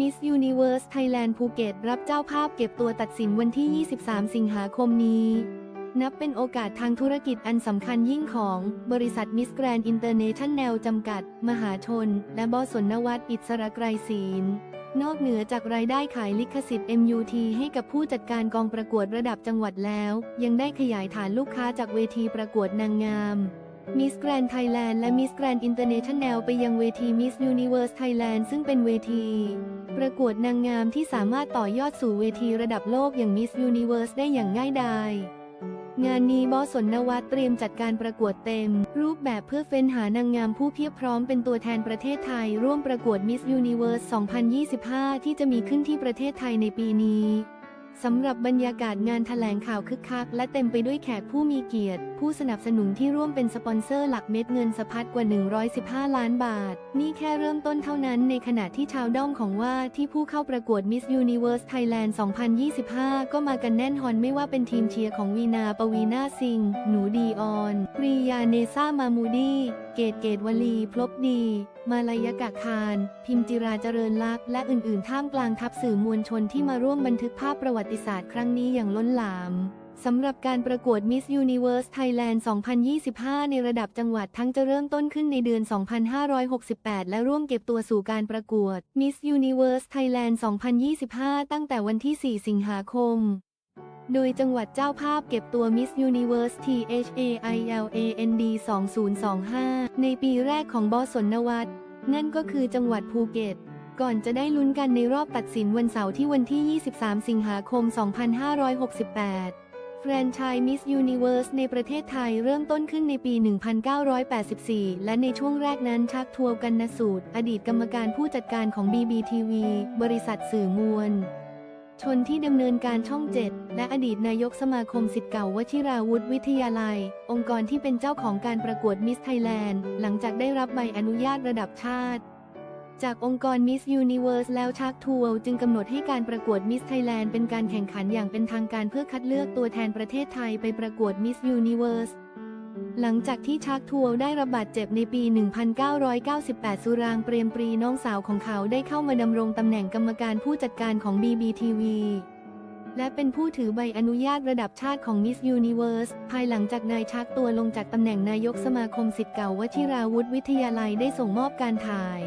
Miss Universe Thailand ภูเก็ตรับเจ้าภาพเก็บตัวตัดสินวันที่ 23 สิงหาคมนี้ นับเป็นโอกาสทางธุรกิจอันสำคัญยิ่งของบริษัท Miss Grand International จำกัด มหาชน และบอสนวัตอิสระไกรศีล นอกเหนือจากรายได้ขายลิขสิทธิ์ MUT ให้กับผู้จัดการกองประกวดระดับจังหวัดแล้ว ยังได้ขยายฐานลูกค้าจากเวทีประกวดนางงาม Miss Grand Thailand และ Miss Grand International ไปยังเวที Miss Universe Thailand ซึ่งเป็นเวที ประกวดนางงามที่สามารถต่อยอดสู่เวทีระดับโลกอย่าง Miss Universe ได้อย่างง่ายดาย งานนี้บอสนนวัตเตรียมจัดการประกวดเต็ม รูปแบบเพื่อเฟ้นหานางงามผู้เพียบพร้อมเป็นตัวแทนประเทศไทย ร่วมประกวด Miss Universe 2025 ที่จะมีขึ้นที่ประเทศไทยในปีนี้ สำหรับบรรยากาศงานแถลงข่าวคึกคัก และเต็มไปด้วยแขกผู้มีเกียรติ ผู้สนับสนุนที่ร่วมเป็นสปอนเซอร์หลักเม็ดเงินสะพัดกว่า 115 ล้านบาท นี่แค่เริ่มต้นเท่านั้นในขณะที่ชาวด้อมของว่าที่ผู้เข้าประกวด Miss Universe Thailand 2025 ก็มากันแน่นฮอนไม่ว่าเป็นทีมเชียร์ของวีนาปวีนาซิง หนูดีออนปรียาเนซ่ามามูดีเกตเกตวลีพลบดี มาลายกะคาร พิมจิราเจริญลักษณ์และอื่นๆท่ามกลางทัพสื่อมวลชนที่มาร่วมบันทึกภาพประวัติติศาสตร์ครั้งนี้อย่างล้นหลามสำหรับการประกวด Miss Universe Thailand 2025 ในระดับจังหวัดทั้งจะเริ่มต้นขึ้นในเดือน 2568 และร่วมเก็บตัวสู่การประกวด Miss Universe Thailand 2025 ตั้งแต่วันที่ 4 สิงหาคม โดยจังหวัดเจ้าภาพเก็บตัว Miss Universe THAILAND 2025 ในปีแรกของบอสนวัตนั่นก็คือจังหวัดภูเก็ต ก่อนจะได้ลุ้นกันในรอบตัดสินวันเสาร์ที่วันที่ 23 สิงหาคม 2568 แฟรนไชส์ Miss Universe ในประเทศไทยเริ่มต้นขึ้นในปี 1984 และในช่วงแรกนั้นชักทัวร์กันนสูตร อดีตกรรมการผู้จัดการของ BBTV บริษัทสื่อมวลชนที่ดำเนินการช่องเจ็ดและอดีตนายกสมาคมสิทธิ์เก่าวชิราวุธวิทยาลัย องค์กรที่เป็นเจ้าของการประกวดมิสไทยแลนด์ หลังจากได้รับใบอนุญาตระดับชาติ จากองค์กร Miss Universe แล้วชักทัวร์จึงกำหนดให้การประกวด Miss Thailand เป็นการแข่งขันอย่างเป็นทางการเพื่อคัดเลือกตัวแทนประเทศไทยไปประกวด Miss Universe หลังจากที่ชักทัวร์ได้ระบาดเจ็บในปี 1998 สุรางเปรมปรีน้องสาวของเขาได้เข้ามาดำรงตำแหน่งกรรมการผู้จัดการของ BBTV และเป็นผู้ถือใบอนุญาตระดับชาติของ Miss Universe ภายหลังจากนายชักตัวลงจากตำแหน่งนายกสมาคมสิทธิ์เก่าวชิราวุธวิทยาลัยได้ส่งมอบการถ่าย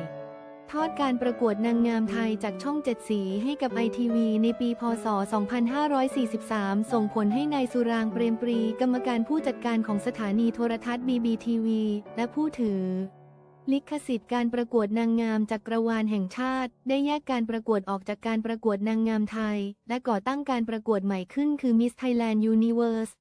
ทอดการประกวดนางงามไทยจากช่องเจ็ดสีให้กับ ITV ในปีพศ 2543 ส่งผลให้นายสุรางเปรมปรี กรรมการผู้จัดการของสถานีโทรทัศน์ BBTV และผู้ถือ ลิขสิทธิ์การประกวดนางงามจากกรวาลแห่งชาติ ได้แยกการประกวดออกจากการประกวดนางงามไทย และก่อตั้งการประกวดใหม่ขึ้นคือ Miss Thailand Universe